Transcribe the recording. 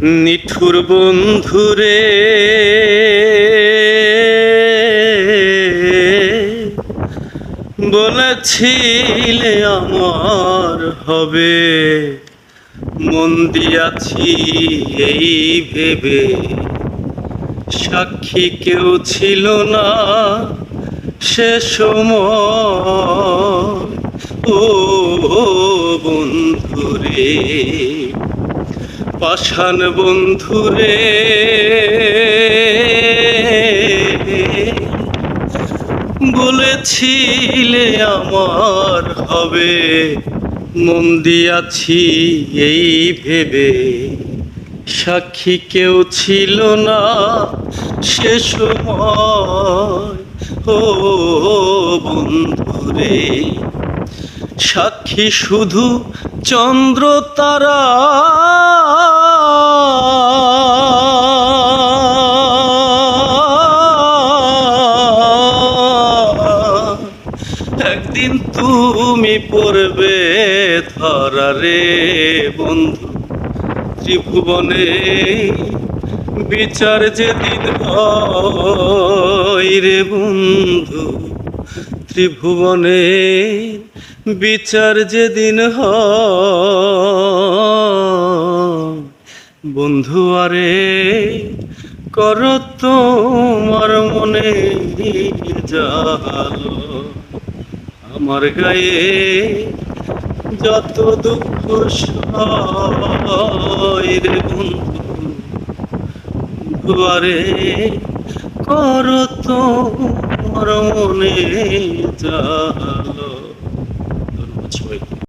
নিঠুর বন্ধুরে। বলেছিলে আমার হবে, মন দিয়াছি এই ভেবে। সাক্ষী কেউ ছিল না সে সময়। ও বন্ধুরে পাষাণ বন্ধুরে। বলেছিলে আমার হবে, মন দিয়াছি এই ভেবে। সাক্ষী কেউ ছিল না সে সময়। ও বন্ধুরে, সাক্ষী শুধু চন্দ্র তারা। একদিন তুমি পড়বে ধরা রে বন্ধু। ত্রিভুবনে বিচার যেদিন রে বন্ধু। ত্রিভুবনে বিচার যেদিন হ বন্ধু, আরে কর তোমার মনে জাল। আমার গায়ে যত দুঃখ সে বন্ধু ঘরে কর তো মনে চালো।